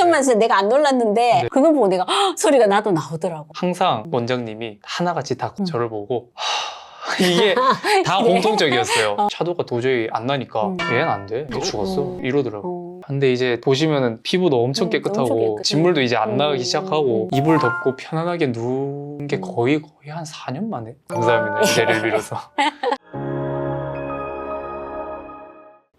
상처만 서 내가 안 놀랐는데 네. 그걸 보고 내가 헉! 소리가 나도 나오더라고. 항상 원장님이 하나같이 다 음. 저를 보고 하, 이게 다 그래? 공통적이었어요. 차도가 도저히 안 나니까 음. 얘는 안 돼. 얘 죽었어. 음. 이러더라고. 어. 근데 이제 보시면은 피부도 엄청 음, 깨끗하고 엄청. 진물도 이제 안 음, 시작하고 음. 이불 덮고 편안하게 누운 게 음. 거의 거의 한 4년 만에 감사합니다. 이제를 빌어서.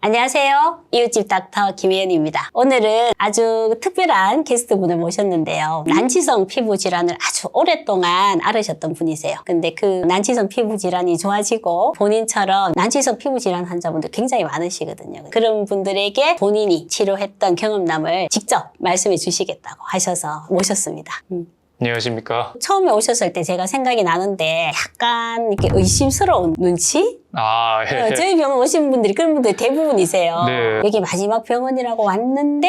안녕하세요. 이웃집 닥터 김혜연입니다. 오늘은 아주 특별한 게스트분을 모셨는데요. 난치성 피부 질환을 아주 오랫동안 앓으셨던 분이세요. 근데 그 난치성 피부 질환이 좋아지고 본인처럼 난치성 피부 질환 환자분들 굉장히 많으시거든요. 그런 분들에게 본인이 치료했던 경험담을 직접 말씀해 주시겠다고 하셔서 모셨습니다. 음. 안녕하십니까. 처음에 오셨을 때 제가 생각이 나는데 약간 이렇게 의심스러운 눈치? 아, 예. 어, 저희 병원 오신 분들이 그런 분들 대부분이세요. 네. 여기 마지막 병원이라고 왔는데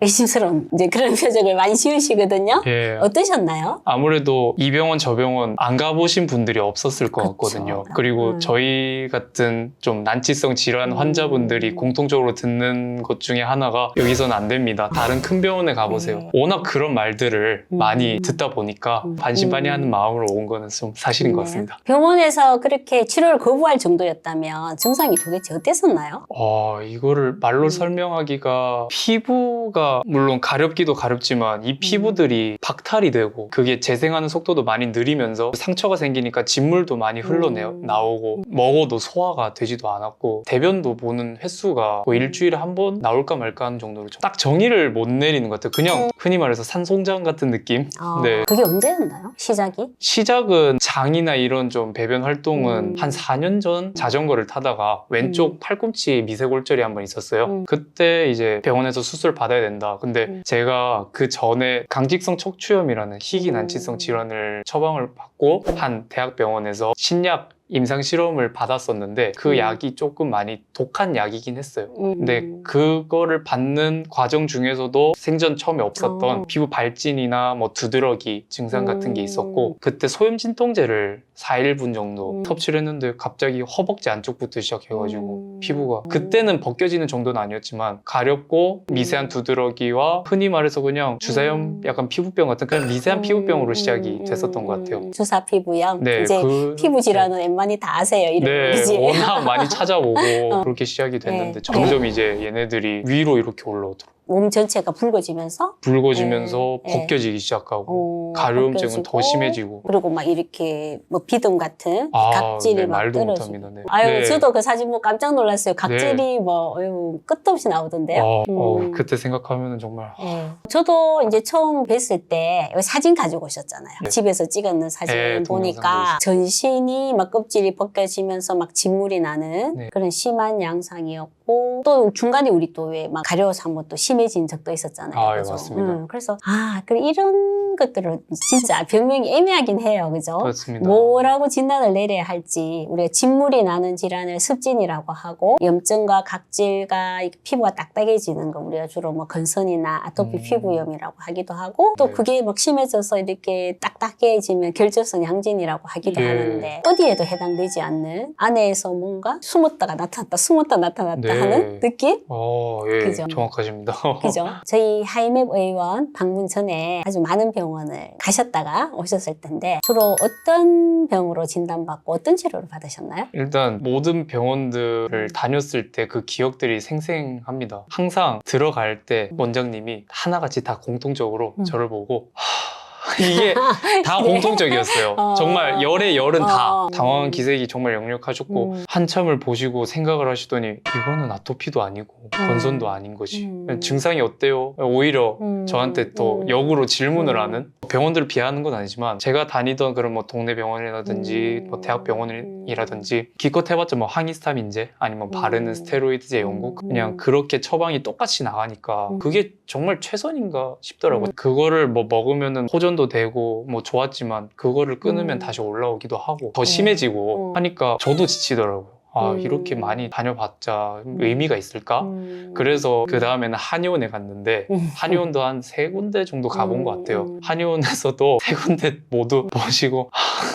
의심스러운 이제 그런 표정을 많이 지으시거든요. 예. 어떠셨나요? 아무래도 이 병원 저 병원 안 가보신 분들이 없었을 것 그쵸. 같거든요. 그리고 음. 저희 같은 좀 난치성 질환 음. 환자분들이 공통적으로 듣는 것 중에 하나가 여기서는 안 됩니다. 다른 큰 병원에 가보세요. 네. 워낙 그런 말들을 음. 많이 듣다 보니까 음. 반신반의하는 음. 마음으로 온 거는 좀 사실인 것 네. 같습니다. 병원에서 그렇게 치료를 거부할 정도였다면 증상이 도대체 어땠었나요? 어, 이거를 말로 음. 설명하기가 피부가 물론 가렵기도 가렵지만 이 피부들이 박탈이 되고 그게 재생하는 속도도 많이 느리면서 상처가 생기니까 진물도 많이 흘러내요 음. 나오고 먹어도 소화가 되지도 않았고 대변도 보는 횟수가 뭐 일주일에 한 번 나올까 말까 하는 정도로 좀딱 정의를 못 내리는 것 같아요. 그냥 흔히 말해서 산송장 같은 느낌. 어, 네. 그게 언제였나요? 시작이? 시작은 장이나 이런 좀 배변 활동은 음. 한 4년 전 자전거를 타다가 왼쪽 음. 팔꿈치에 미세골절이 한 번 있었어요. 음. 그때 이제 병원에서 수술 받아야 된다. 근데 음. 제가 그 전에 강직성 척추염이라는 희귀 난치성 음. 질환을 처방을 받고 한 대학병원에서 신약 임상 실험을 받았었는데 그 음. 약이 조금 많이 독한 약이긴 했어요. 음. 근데 그거를 받는 과정 중에서도 생전 처음에 없었던 어. 피부 발진이나 뭐 두드러기 증상 같은 게 음. 있었고 그때 소염 진통제를 4일분 정도 음. 섭취를 했는데 갑자기 허벅지 안쪽부터 시작해가지고 음. 피부가 음. 그때는 벗겨지는 정도는 아니었지만 가렵고 미세한 음. 두드러기와 흔히 말해서 그냥 주사염 음. 약간 피부병 같은 그냥 미세한 음. 피부병으로 시작이 음. 됐었던 것 같아요. 음. 주사 피부염. 네, 이제 그- 피부 질환은 웬만히 다 아세요. 이런 네, 그지? 워낙 많이 찾아보고 어. 그렇게 시작이 됐는데 네. 점점 이제 얘네들이 위로 이렇게 올라오더라고요. 몸 전체가 붉어지면서 붉어지면서 네. 벗겨지기 시작하고 어, 가려움증은 더 벗겨지고, 심해지고 그리고 막 이렇게 뭐 비듬 같은 아, 각질이 네, 막 말도 떨어지고. 못합니다. 네. 아유, 네. 저도 그 사진 보고 깜짝 놀랐어요. 각질이 뭐 어휴, 끝도 없이 나오던데요. 어, 어, 음. 그때 생각하면 정말 예. 저도 이제 처음 뵀을 때 사진 가지고 오셨잖아요. 네. 집에서 찍었는 사진 네, 보니까 전신이 막 껍질이 벗겨지면서 막 진물이 나는 네. 그런 심한 양상이었고 또 중간에 우리 또 왜 막 가려워서 한 번 또 심해진 적도 있었잖아요. 아, 예, 그죠? 맞습니다. 음, 그래서 아, 그래 이런 것들은 진짜 병명이 애매하긴 해요. 그죠? 그렇습니다. 뭐라고 진단을 내려야 할지 우리가 진물이 나는 질환을 습진이라고 하고 염증과 각질과 이 피부가 딱딱해지는 거 우리가 주로 뭐 건선이나 아토피 음. 피부염이라고 하기도 하고 또 네. 그게 막 심해져서 이렇게 딱딱해지면 결절성 양진이라고 하기도 네. 하는데 어디에도 해당되지 않는 안에서 뭔가 숨었다가 나타났다 숨었다 나타났다 네. 하는 느낌? 어, 예, 그죠. 정확하십니다. 그죠? 저희 하이맵 의원 방문 전에 아주 많은 병원을 가셨다가 오셨을 텐데 주로 어떤 병으로 진단받고 어떤 치료를 받으셨나요? 일단 모든 음. 병원들을 다녔을 때 그 기억들이 생생합니다. 항상 들어갈 때 원장님이 하나같이 다 공통적으로 음. 저를 보고 하, 이게 다? 공통적이었어요. 어. 정말 열의 열은 다 어. 당황한 기색이 정말 역력하셨고 음. 한참을 보시고 생각을 하시더니 이거는 아토피도 아니고 음. 건선도 아닌 것이 음. 증상이 어때요? 오히려 음. 저한테 또 음. 역으로 질문을 음. 하는 병원들을 비하하는 건 아니지만 제가 다니던 그런 뭐 동네 병원이라든지 음. 뭐 대학 병원이라든지 기껏 해봤자 뭐 항히스타민제 아니면 바르는 음. 스테로이드제 연고 음. 그냥 그렇게 처방이 똑같이 나가니까 음. 그게 정말 최선인가 싶더라고요. 음. 그거를 뭐 먹으면은 호전도 되고 뭐 좋았지만 그거를 끊으면 음. 다시 올라오기도 하고 더 음. 심해지고 음. 하니까 저도 지치더라고요. 아 음. 이렇게 많이 다녀봤자 의미가 있을까? 음. 그래서 그 다음에는 한의원에 갔는데 음. 한의원도 한 세 군데 정도 가본 음, 것 같아요. 음. 한의원에서도 세 군데 모두 보시고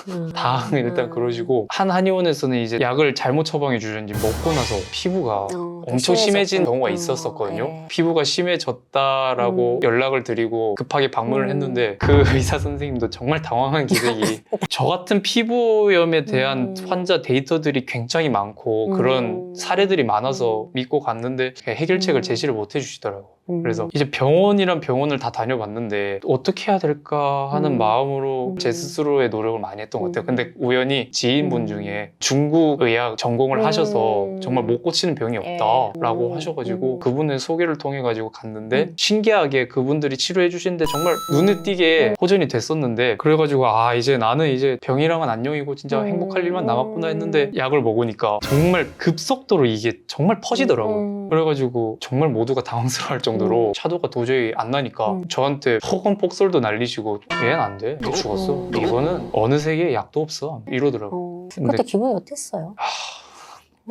음. 다 일단 음. 그러시고 한 한의원에서는 이제 약을 잘못 처방해 주셨는지 먹고 나서 피부가 어, 더 엄청 심해진. 경우가 어, 있었었거든요. 네. 피부가 심해졌다라고 음. 연락을 드리고 급하게 방문을 음. 했는데 그 의사 선생님도 정말 당황한 기색이 저 같은 피부염에 대한 음. 환자 데이터들이 굉장히 많고 음. 그런 사례들이 많아서 음. 믿고 갔는데 해결책을 음. 제시를 못 해주시더라고. 음. 그래서 이제 병원이란 병원을 다 다녀봤는데 어떻게 해야 될까 하는 음. 마음으로 제 음. 스스로의 노력을 많이 했던 것 같아요. 음. 근데 우연히 지인분 음. 중에 중국 의학 전공을 음. 하셔서 정말 못 고치는 병이 예. 없다라고 음. 하셔가지고 음. 그분의 소개를 통해 가지고 갔는데 음. 신기하게 그분들이 치료해 주시는데 정말 눈에 띄게 음. 호전이 됐었는데 그래가지고 아 이제 나는 이제 병이랑은 안녕이고 진짜 음. 행복할 일만 남았구나 음. 했는데 약을 먹으니까 정말 급속도로 이게 정말 퍼지더라고 요. 음. 그래가지고 정말 모두가 당황스러워할 정도로 샤도가 도저히 안 나니까 음. 저한테 폭언 폭설도 날리시고 얘는 안 돼. 얘 죽었어. 음. 이거는 어느 세계에 약도 없어. 이러더라고. 어, 근데- 그때 기분이 어땠어요?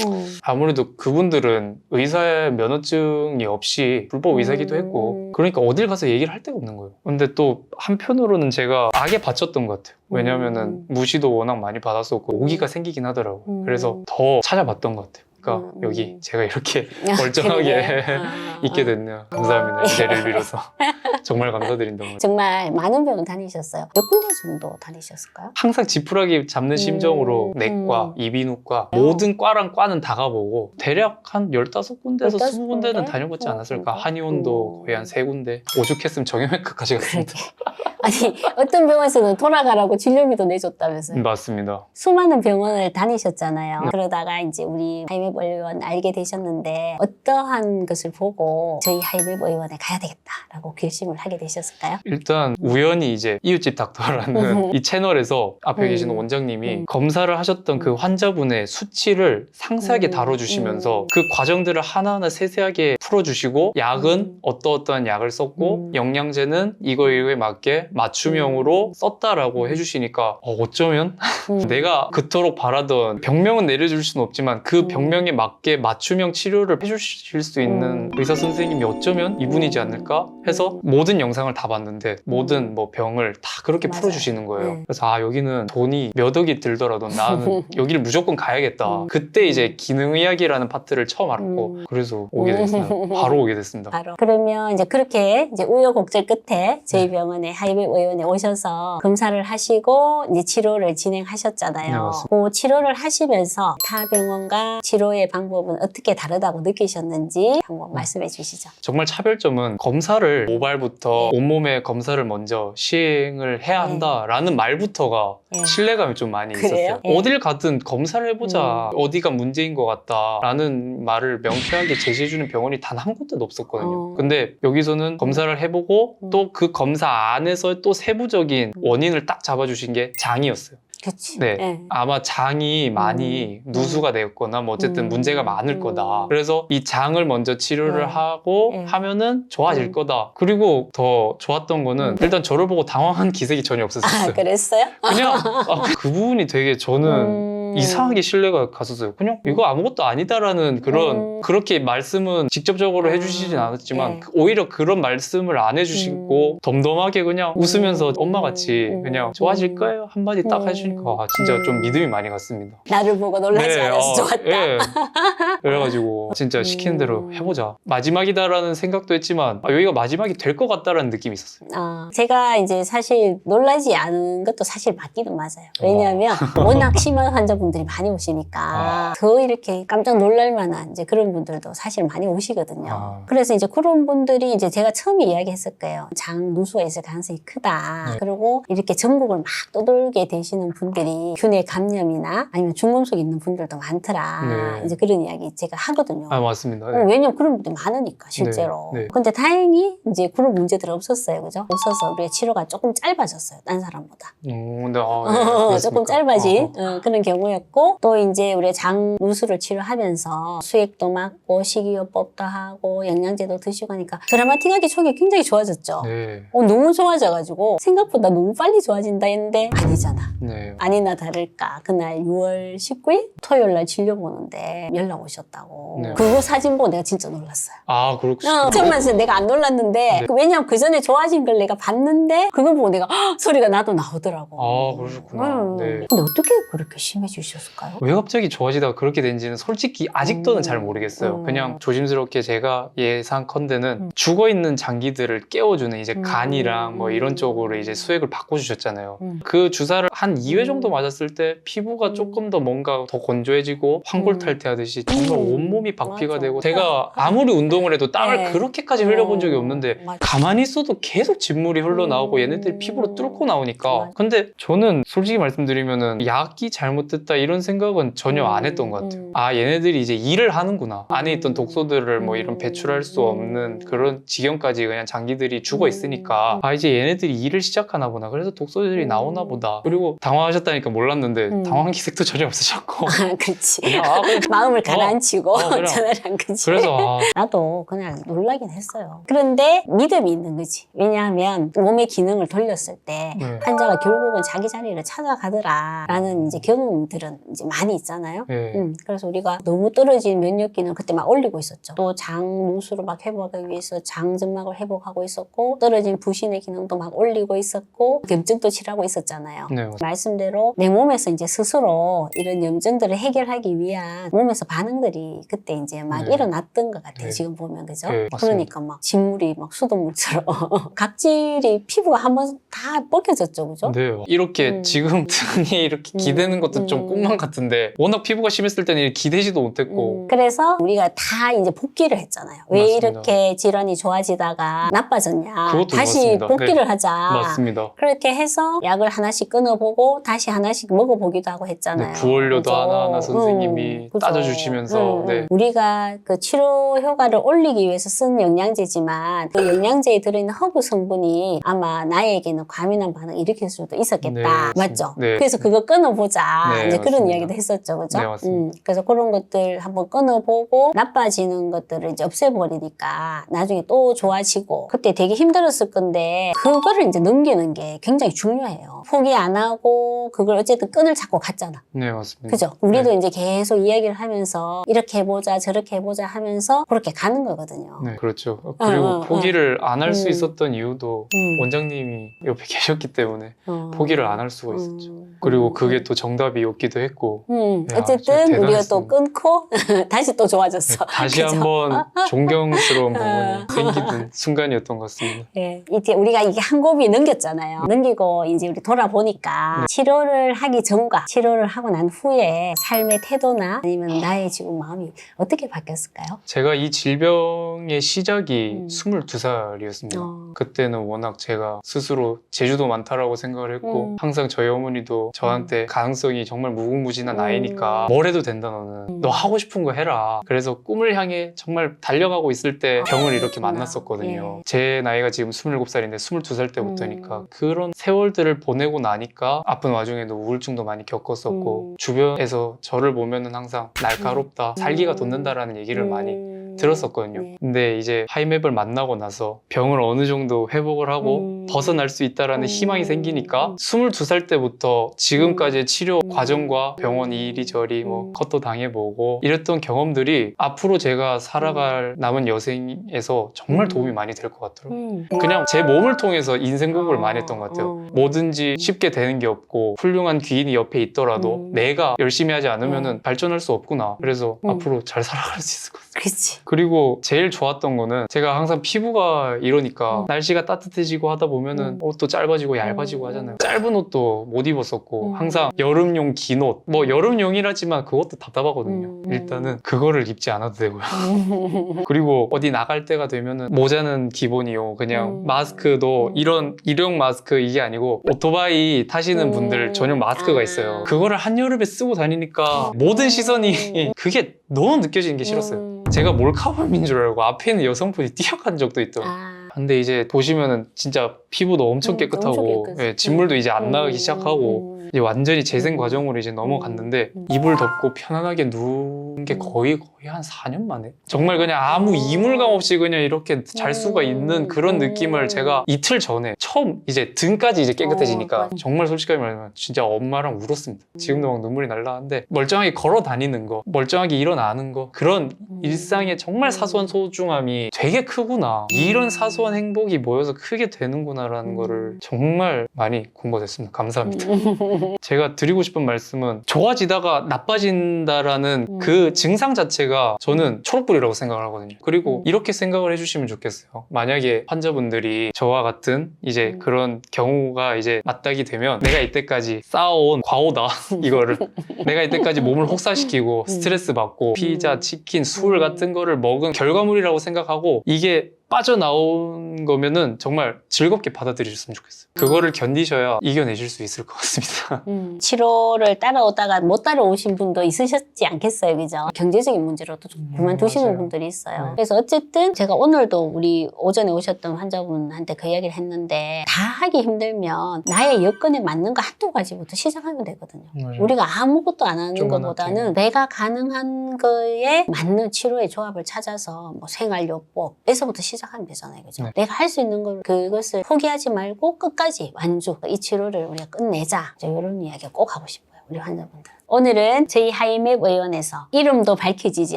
음. 아무래도 그분들은 의사의 면허증이 없이 불법 의사기도 음. 했고 그러니까 어딜 가서 얘기를 할 데가 없는 거예요. 근데 또 한편으로는 제가 악에 바쳤던 것 같아요. 왜냐면은 음. 무시도 워낙 많이 받았었고 오기가 생기긴 하더라고요. 음. 그래서 더 찾아봤던 것 같아요. 그러니까 음. 여기 제가 이렇게 아, 멀쩡하게. 아, 있게 아. 됐네요. 감사합니다. 이 자리를 빌어서 정말 감사드린다고. 정말 많은 병원 다니셨어요. 몇 군데 정도 다니셨을까요? 항상 지푸라기 잡는 심정으로 음. 내과, 음. 이비인후과 어. 모든 과랑 과는 다 가보고 대략 한 15군데에서 15 20군데는 군데? 다녀보지 어, 않았을까. 그런가? 한의원도 음. 거의 한 3군데. 오죽했으면 정형외과까지 갔습니다. 아니 어떤 병원에서는 돌아가라고 진료비도 내줬다면서요. 음, 맞습니다. 수많은 병원을 다니셨잖아요. 네. 그러다가 이제 우리 하이맵 의원 알게 되셨는데 어떠한 것을 보고 저희 하이맵 의원에 가야 되겠다라고 결심을 하게 되셨을까요? 일단 우연히 이제 이웃집 닥터라는 이 채널에서 앞에 음. 계시는 원장님이 음. 검사를 하셨던 그 음. 환자분의 수치를 상세하게 음. 다뤄주시면서 음. 그 과정들을 하나하나 세세하게 풀어주시고 약은 음. 어떠어떠한 약을 썼고 음. 영양제는 이거 이거에 맞게 맞춤형으로 썼다라고 음. 해주시니까 어, 어쩌면 음. 내가 그토록 바라던 병명은 내려줄 수는 없지만 그 음. 병명에 맞게 맞춤형 치료를 해주실 수 있는 음. 의사 선생님이 어쩌면 이분이지 음. 않을까 해서 모든 영상을 다 봤는데 모든 뭐 병을 다 그렇게 맞아요. 풀어주시는 거예요. 네. 그래서 아 여기는 돈이 몇 억이 들더라도 나는 여기를 무조건 가야겠다. 음. 그때 이제 기능의학이라는 파트를 처음 알았고 음. 그래서 오게 됐습니다. 음. 바로 오게 됐습니다. 바로. 그러면 이제 그렇게 이제 우여곡절 끝에 저희 네. 병원에 하이백 의원에 오셔서 검사를 하시고 이제 치료를 진행하셨잖아요. 네. 그 치료를 하시면서 타 병원과 치료의 방법은 어떻게 다르다고 느끼셨는지 한번 말씀해 주시죠. 정말 차별점은 검사를 모발부 터 네. 온몸의 검사를 먼저 시행을 해야 네. 한다라는 말부터가 네. 신뢰감이 좀 많이 그래요? 있었어요. 네. 어딜 가든 검사를 해보자. 음. 어디가 문제인 것 같다라는 말을 명쾌하게 제시해주는 병원이 단 한 군데도 없었거든요. 어. 근데 여기서는 검사를 해보고 음. 또그 검사 안에서 또 세부적인 음. 원인을 딱 잡아주신 게 장이었어요. 그렇지. 네. 아마 장이 많이 음. 누수가 되었거나 뭐 어쨌든 음. 문제가 많을 음. 거다. 그래서 이 장을 먼저 치료를 네. 하고 네. 하면은 좋아질 음. 거다. 그리고 더 좋았던 거는 음. 일단 저를 보고 당황한 기색이 전혀 없었어요. 아, 그랬어요? 그냥 아, 그 부분이 되게 저는 음. 이상하게 신뢰가 갔었어요. 그냥 이거 아무것도 아니다라는 그런 음. 그렇게 말씀은 직접적으로 아, 해주시진 않았지만 네. 그- 오히려 그런 말씀을 안 해주시고 음. 덤덤하게 그냥 웃으면서 음. 엄마같이 음. 그냥 좋아질 거예요 한마디 딱 음. 해주니까 아, 진짜 음. 좀 믿음이 많이 갔습니다. 나를 보고 놀라지 않아서 어, 좋았다. 예. 그래가지고 진짜 시키는 대로 음. 해보자. 마지막이다라는 생각도 했지만 아, 여기가 마지막이 될 것 같다라는 느낌이 있었어요. 어, 제가 이제 사실 놀라지 않은 것도 사실 맞기는 맞아요. 왜냐하면 워낙 심한 환자 분들이 많이 오시니까 아. 더 이렇게 깜짝 놀랄 만한 이제 그런 분들도 사실 많이 오시거든요. 아. 그래서 이제 그런 분들이 이제 제가 처음에 이야기했을 거예요. 장 누수가 있을 가능성이 크다. 네. 그리고 이렇게 전국을 막 떠돌게 되시는 분들이 균의 감염이나 아니면 중금속 있는 분들도 많더라. 네. 이제 그런 이야기 제가 하거든요. 아 맞습니다. 어, 왜냐면 그런 분들 많으니까 실제로. 네, 네. 근데 다행히 이제 그런 문제들 없었어요, 그죠? 없어서 우리의 치료가 조금 짧아졌어요, 딴 사람보다. 어, 근데 아, 예, 어, 조금? 짧아진 어. 어, 그런 경우에 피부였고 또 이제 우리 장 누수를 치료하면서 수액도 맞고 식이요법도 하고 영양제도 드시고 하니까 드라마틱하게 촉이 굉장히 좋아졌죠. 네. 어, 너무 좋아져가지고 생각보다 너무 빨리 좋아진다 했는데 아니잖아. 네. 아니나 다를까 그날 6월 19일 토요일 날 진료 보는데 연락 오셨다고. 네. 그거 사진 보고 내가 진짜 놀랐어요. 아, 그렇군요. 어, 처음에 내가 안 놀랐는데 네. 그 왜냐면 그 전에 좋아진 걸 내가 봤는데 그걸 보고 내가 헉! 소리가 나도 나오더라고. 아, 그러셨구나. 음. 네. 근데 어떻게 그렇게 심해지 셨을까요? 왜 갑자기 좋아지다가 그렇게 된지는 솔직히 아직도는 음. 잘 모르겠어요. 음. 그냥 조심스럽게 제가 예상컨대는 음. 죽어 있는 장기들을 깨워주는 이제 음. 간이랑 뭐 이런 쪽으로 이제 수액을 바꿔주셨잖아요. 음. 그 주사를 한 2회 정도 음. 맞았을 때 피부가 음. 조금 더 뭔가 더 건조해지고 황골탈퇴하듯이 정말 음. 온몸이 박피가 맞아. 되고 제가 아무리 운동을 해도 땀을 네. 그렇게까지 흘려본 적이 어, 없는데 맞아. 가만히 있어도 계속 진물이 흘러나오고 음. 얘네들이 피부로 뚫고 나오니까. 근데 저는 솔직히 말씀드리면은 약이 잘못됐다 이런 생각은 전혀 안 했던 것 같아요 음. 아 얘네들이 이제 일을 하는구나 안에 있던 음. 독소들을 뭐 이런 음. 배출할 수 없는 음. 그런 지경까지 그냥 장기들이 죽어 있으니까 음. 아 이제 얘네들이 일을 시작하나 보다 그래서 독소들이 음. 나오나 보다 그리고 당황하셨다니까 몰랐는데 음. 당황 기색도 전혀 없으셨고 아, 그렇지. 그냥 아, 그냥 마음을 가라앉히고 어, 그냥. 한 거지. 그래서 아, 나도 그냥 놀라긴 했어요. 그런데 믿음이 있는 거지. 왜냐하면 몸의 기능을 돌렸을 때 네. 환자가 결국은 자기 자리를 찾아가더라라는 이제 경험들 은 이제 많이 있잖아요. 예. 음, 그래서 우리가 너무 떨어진 면역 기능 그때 막 올리고 있었죠. 또장 누수를 막 회복하기 위해서 장 점막을 회복하고 있었고 떨어진 부신의 기능도 막 올리고 있었고 염증도 치료하고 있었잖아요. 네. 말씀대로 내 몸에서 이제 스스로 이런 염증들을 해결하기 위한 몸에서 반응들이 그때 이제 막 네. 일어났던 것 같아요. 네. 지금 보면 그죠? 네, 맞습니다. 그러니까 막 진물이 막 수돗물처럼 각질이 피부가 한번 다 벗겨졌죠, 그죠? 네, 이렇게 음. 지금 등에 이렇게 기대는 것도 좀 음. 꿈만 같은데 워낙 피부가 심했을 때는 기대지도 못했고 음, 그래서 우리가 다 이제 복귀를 했잖아요. 왜 맞습니다. 이렇게 질환이 좋아지다가 나빠졌냐? 그것도 다시 맞습니다. 복귀를 네. 하자. 맞습니다. 그렇게 해서 약을 하나씩 끊어보고 다시 하나씩 먹어보기도 하고 했잖아요. 네, 부원료도 그죠? 하나하나 선생님이 그죠? 따져주시면서, 네. 우리가 그 치료 효과를 올리기 위해서 쓴 영양제지만 그 영양제에 들어있는 허브 성분이 아마 나에게는 과민한 반응 을 일으킬 수도 있었겠다. 네. 맞죠? 네. 그래서 그거 끊어보자. 네, 이제 그런. 이야기도 했었죠. 그죠? 네, 맞습니다. 음, 그래서 그런 것들 한번 끊어보고 나빠지는 것들을 이제 없애버리니까 나중에 또 좋아지고 그때 되게 힘들었을 건데 그거를 이제 넘기는 게 굉장히 중요해요. 포기 안 하고 그걸 어쨌든 끈을 잡고 갔잖아. 네, 맞습니다. 그죠? 우리도 네. 이제 계속 이야기를 하면서 이렇게 해보자 저렇게 해보자 하면서 그렇게 가는 거거든요. 네, 그렇죠. 그리고 어, 어. 포기를 안할수 음. 있었던 이유도 음. 원장님이 옆에 계셨기 때문에 어. 포기를 안 할 수가 있었죠. 음. 그리고 그게 또 정답이 었기도 했고 음, 야, 어쨌든 우리가 또. 끊고 다시 또 네, 좋아졌어. 다시 그죠? 한번 존경스러운 어. 부분이 생기는 순간이었던 것 같습니다. 예, 이제 우리가 이게 한 곱이 넘겼잖아요. 넘기고 이제 우리 돌아보니까 치료를 하기 전과 치료를 하고 난 후에 삶의 태도나 아니면 나의 지금 마음이 어떻게 바뀌었을까요? 제가 이 질병의 시작이 음. 22살이었습니다. 어. 그때는 워낙 제가 스스로 재주도 많다라고 생각을 했고 음. 항상 저희 어머니도 저한테 가능성이 정말 무궁무진한 음. 아이니까 뭘 해도 된다 너는 음. 너 하고 싶은 거 해라 그래서 꿈을 향해 정말 달려가고 있을 때 병을 이렇게. 만났었거든요 예. 제 나이가 지금 27살인데 22살 때부터니까 음. 그런 세월들을 보내고 나니까 아픈 와중에도 우울증도 많이 겪었었고 음. 주변에서 저를 보면은 항상 날카롭다 살기가 돋는다라는 얘기를 많이 음. 들었었거든요. 네. 근데 이제 하이맵을 만나고 나서 병을 어느 정도 회복을 하고 음. 벗어날 수 있다라는 음. 희망이 생기니까 22살 때부터 지금까지의 치료 음. 과정과 병원 음. 이리저리 뭐 음. 컷도 당해보고 이랬던 경험들이 앞으로 제가 살아갈 남은 여생에서 정말 음. 도움이 많이 될 것 같더라고요. 음. 그냥 제 몸을 통해서 인생 공부를 어, 많이 했던 것 같아요. 어. 뭐든지 쉽게 되는 게 없고 훌륭한 귀인이 옆에 있더라도 음. 내가 열심히 하지 않으면 발전할 수 없구나. 그래서 음. 앞으로 잘 살아갈 수 있을 것 같아요. 그렇지. 그리고 제일 좋았던 거는 제가 항상 피부가 이러니까 음. 날씨가 따뜻해지고 하다 보면은 음. 옷도 짧아지고 얇아지고 음. 하잖아요. 짧은 옷도 못 입었었고 음. 항상 여름용 긴 옷. 뭐 여름용이라지만 그것도 답답하거든요. 음. 일단은 그거를 입지 않아도 되고요. 음. 그리고 어디 나갈 때가 되면은 모자는 기본이요. 그냥 음. 마스크도 음. 이런 일용 마스크 이게 아니고 오토바이 타시는 음. 분들 전용 마스크가 아. 있어요. 그거를 한여름에 쓰고 다니니까 모든 시선이 그게 너무 느껴지는 게 싫었어요. 음. 제가 몰카범인 줄 알고 앞에 있는 여성분이 뛰어간 적도 있더라고요. 아. 근데 이제 보시면은 진짜 피부도 엄청 음, 깨끗하고 엄청. 예, 진물도 이제 안 음, 나가기 시작하고 음. 이제 완전히 재생 음. 과정으로 이제 넘어갔는데 음. 이불 덮고 편안하게 누운 게 음. 거의 거의 한 4년 만에 정말 그냥 아무 음. 이물감 없이 그냥 이렇게 잘 수가 음. 있는 그런 음. 느낌을 제가 이틀 전에 처음 이제 등까지 이제 어, 깨끗해지니까. 정말 솔직하게 말하면 진짜 엄마랑 울었습니다. 지금도 막 눈물이 날라는데 멀쩡하게 걸어 다니는 거, 멀쩡하게 일어나는 거 그런 음. 일상의 정말 사소한 소중함이 되게 크구나. 이런 사소한 행복이 모여서 크게 되는구나 라는 음. 거를 정말 많이 공부가 됐습니다. 감사합니다. 음. 제가 드리고 싶은 말씀은 좋아지다가 나빠진다라는 음. 그 증상 자체가 저는 초록불이라고 생각을 하거든요. 그리고 음. 이렇게 생각을 해주시면 좋겠어요. 만약에 환자분들이 저와 같은 이제 음. 그런 경우가 이제 맞닥이 되면 내가 이때까지 쌓아온 과오다 이거를 내가 이때까지 몸을 혹사시키고 음. 스트레스 받고 피자, 음. 치킨, 술 음. 같은 거를 먹은 결과물이라고 생각하고 이게 빠져나온 거면은 정말 즐겁게 받아들이셨으면 좋겠어요. 그거를 견디셔야 이겨내실 수 있을 것 같습니다. 음, 치료를 따라오다가 못 따라오신 분도 있으셨지 않겠어요, 그죠? 경제적인 문제로도 좀 음, 그만두시는 맞아요. 분들이 있어요. 네. 그래서 어쨌든 제가 오늘도 우리 오전에 오셨던 환자분한테 그 이야기를 했는데 다 하기 힘들면 나의 여건에 맞는 거 한두 가지부터 시작하면 되거든요. 우리가 아무것도 안 하는. 것보다는 내가 가능한 거에 맞는 치료의 조합을 찾아서 뭐 생활요법 에서부터 시작 하면 되잖아요. 그죠? 네. 내가 할 수 있는 걸 그것을 포기하지 말고 끝까지 완주 이 치료를 우리가 끝내자. 이런 이야기 꼭 하고 싶어요. 우리 환자분들. 오늘은 저희 하이맵 의원에서 이름도 밝혀지지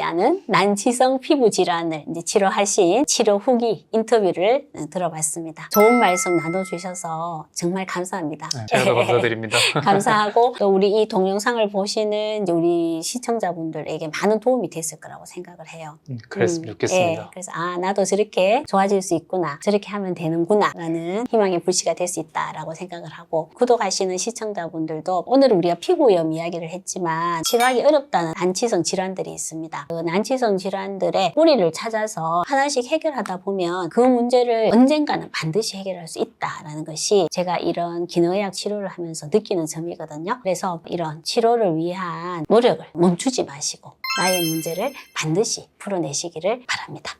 않은 난치성 피부 질환을 이제 치료하신 치료 후기 인터뷰를 들어봤습니다. 좋은 말씀 나눠주셔서 정말 감사합니다. 네, 제가 더 감사드립니다. 감사하고 또 우리 이 동영상을 보시는 우리 시청자분들에게 많은 도움이 됐을 거라고 생각을 해요. 음, 그랬으면 음, 좋겠습니다. 예, 그래서 아 나도 저렇게 좋아질 수 있구나, 저렇게 하면 되는구나 라는 희망의 불씨가 될 수 있다라고 생각을 하고 구독하시는 시청자분들도 오늘 우리가 피부염 이야기를 했지만 치료하기 어렵다는 난치성 질환들이 있습니다. 그 난치성 질환들의 뿌리를 찾아서 하나씩 해결하다 보면 그 문제를 언젠가는 반드시 해결할 수 있다라는 것이 제가 이런 기능의학 치료를 하면서 느끼는 점이거든요. 그래서 이런 치료를 위한 노력을 멈추지 마시고 나의 문제를 반드시 풀어내시기를 바랍니다.